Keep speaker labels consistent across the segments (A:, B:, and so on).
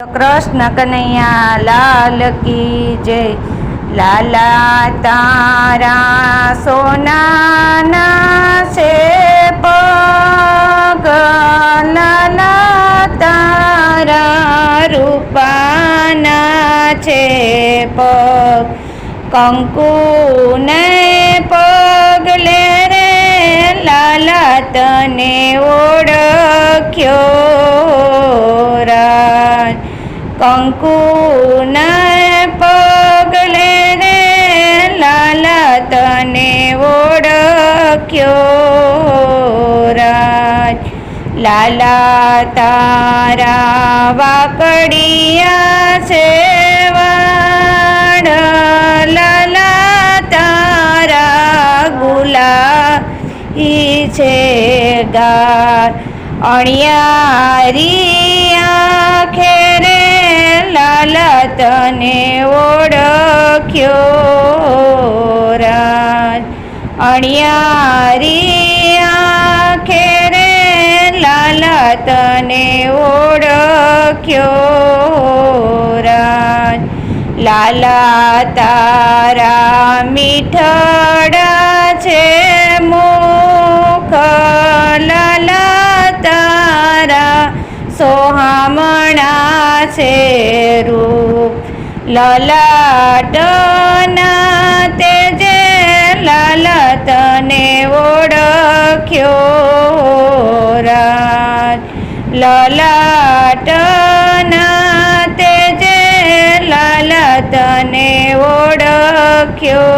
A: કૃષ્ણ કનૈયા લાલ કી જય લાલા તારા સોનાના છે પગ લાલા તારા રૂપાના છે પગ કંકુને પગલે રે લાલા તને કંકુના પગલે રે લાલા તને ઓળખ્યો રાજ. લાલા તારા વાકડિયા છે લાલા તારા ગુલા ઈ છે ગાર. અણિયારી તને ઓળખ્યો રાજ. અણિયારી આંખે રે લાલા તને ઓળખ્યો રાજ. લાલા તારા મીઠડા છે મુખ છે રૂપ લલાટના તેજે લલતને તને ઓળખ્યો રાજ. લલાટના તેજે લલતને તને ઓળખ્યો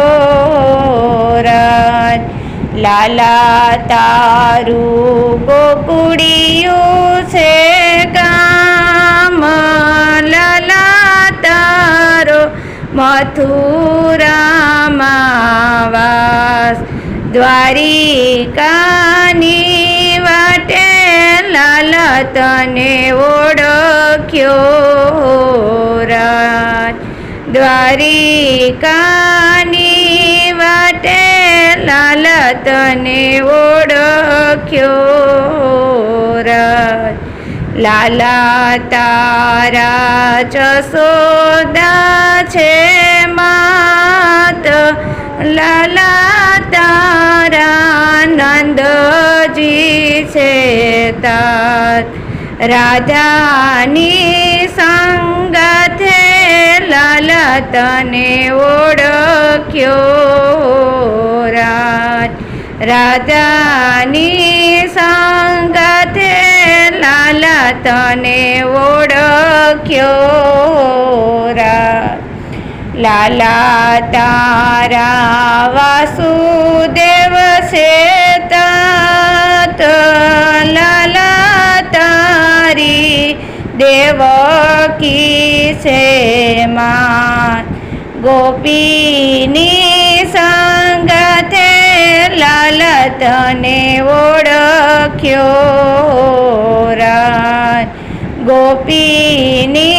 A: રાજ. લાલા તારું મથુરામાં વાસ દ્વારિકાની વાટે લાલા તને ઓળખ્યો રાજ. દ્વારિકાની વાટે લાલા તને ઓળખ્યો રાજ. લાલા તારા જસોદા લાલા તારા નંદજી છે તાર રાજાની સંગથે લાલા તને ઓળખ્યો રાજ. રાજાની સંગથે લાલા તને ઓળખ્યો રાજ. લાલા તારા વાસુદેવ છે તાત લાલા તારી દેવકી છે માન ગોપીની સંગતે લાલા તને ઓળખ્યો રાજ ગોપીની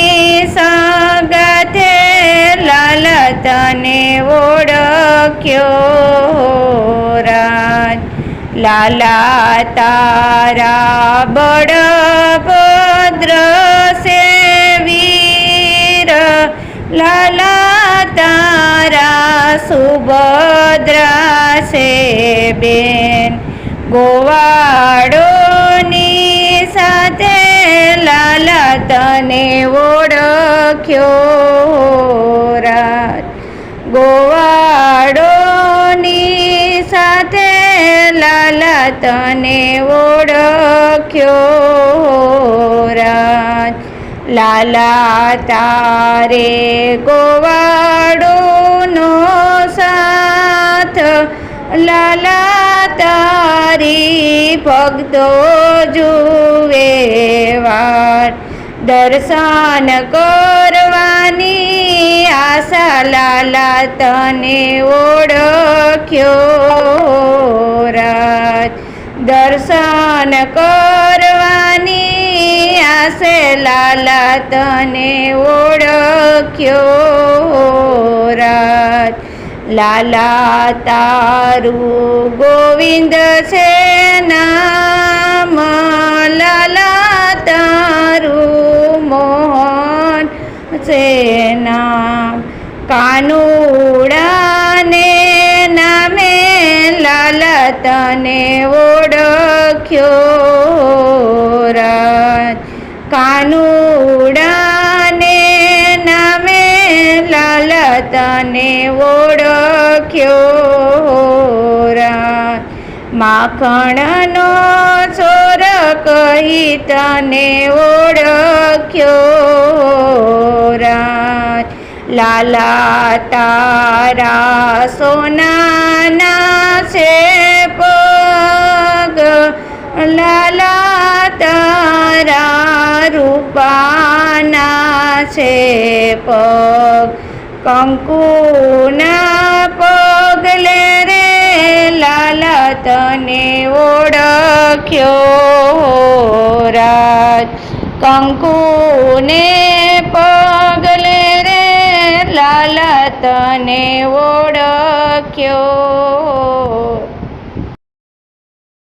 A: સંગતે લાલા તને ઓળખ્યો રાજ. લાલા તારા બળભદ્ર સેવીર લાલા તારા સુભદ્રા સે બેન ગોવાડોની સાથે લાલા તને ઓળખ્યો તને ઓળખ્યો રાજ. લાલા તારે ગોવાડોનો સાથ. લાલા તારી ભક્તો જુએ વાર. દર્શન કરવાની આશા લાલા તને ઓળખ્યો રાજ દર્શન કરવાની આશે લાલા તને ઓળખ્યો રાત. લાલા તારું ગોવિંદ છે નામ. લાલા તારું મોહન છે નામ. કાનુડાને નામે લાલા તને ઓળખ્યો રાજ કાનુડાને નામે લાલ તને ઓળખ્યો રાજ માખણનો ચોર કહી તને ઓળખ્યો રાજ લાલા તારા સોનાના છે પગ. લાલા તારા રૂપાના છે પગ કંકુના પગલે રે લાલા તને ઓળખ્યો રાજ કંકુને પગલે રે લાલા તને ઓળખ્યો.